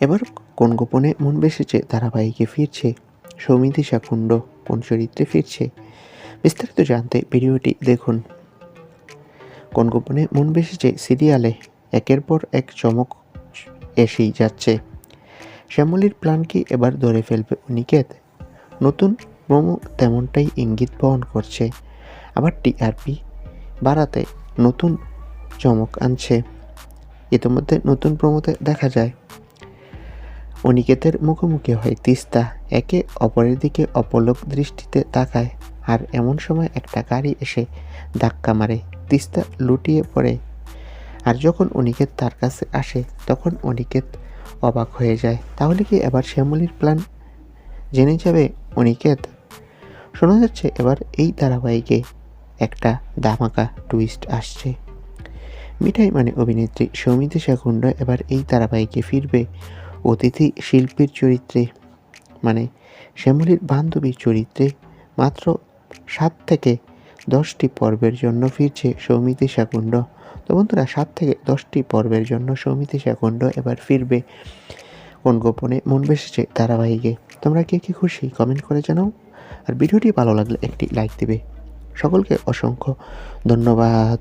এবার কোন গোপনে মন বেসেছে, ধারাবাহিকে ফিরছে, সৌমিতি শাকুণ্ড কোন চরিত্রে ফিরছে? বিস্তারিত জানতে ভিডিওটি দেখুন। কোন গোপনে মন বেসেছে সিরিয়ালে, একের পর এক চমক এসেই যাচ্ছে। শ্যামলির প্ল্যান কি এবার ধরে ফেলবে অনিকেত? নতুন মোমো তেমনটাই ইঙ্গিত বহন করছে। আবার টিআরপি বাড়াতে নতুন চমক আনছে। ইতিমধ্যে নতুন প্রমোতে দেখা যায়। অনিকেতের মুখোমুখি হয় তিস্তা। একে অপরের দিকে অপলক দৃষ্টিতে তাকায় আর এমন সময় একটা গাড়ি এসে ধাক্কা মারে। তিস্তা লুটিয়ে পড়ে। আর যখন অনিকেত তার কাছে আসে, তখন অনিকেত অবাক হয়ে যায়। তাহলে কি এবার শ্যামলির প্ল্যান জেনে যাবে অনিকেত। শোনা যাচ্ছে এবার এই ধারাবাহিকে একটা দামাকা টুইস্ট আসছে। মিঠাই মানে অভিনেত্রী সৌমিতি শাকুণ্ড এবার এই ধারাবাহিকে ফিরবে। অতিথি শিল্পীর চরিত্রে মানে শ্যামলির বান্ধবীর চরিত্রে মাত্র সাত থেকে দশটি পর্বের জন্য ফিরছে সৌমিতি শাকুণ্ড। তো বন্ধুরা, সাত থেকে দশটি পর্বের জন্য সৌমিতি শাকুণ্ড এবার ফিরবে কোন গোপনে? মন বেসেছে ধারাবাহিকে। তোমরা কে কি খুশি? কমেন্ট করে জানাও। আর ভিডিওটি ভালো লাগলে একটি লাইক দেবে। সকলকে অসংখ্য ধন্যবাদ।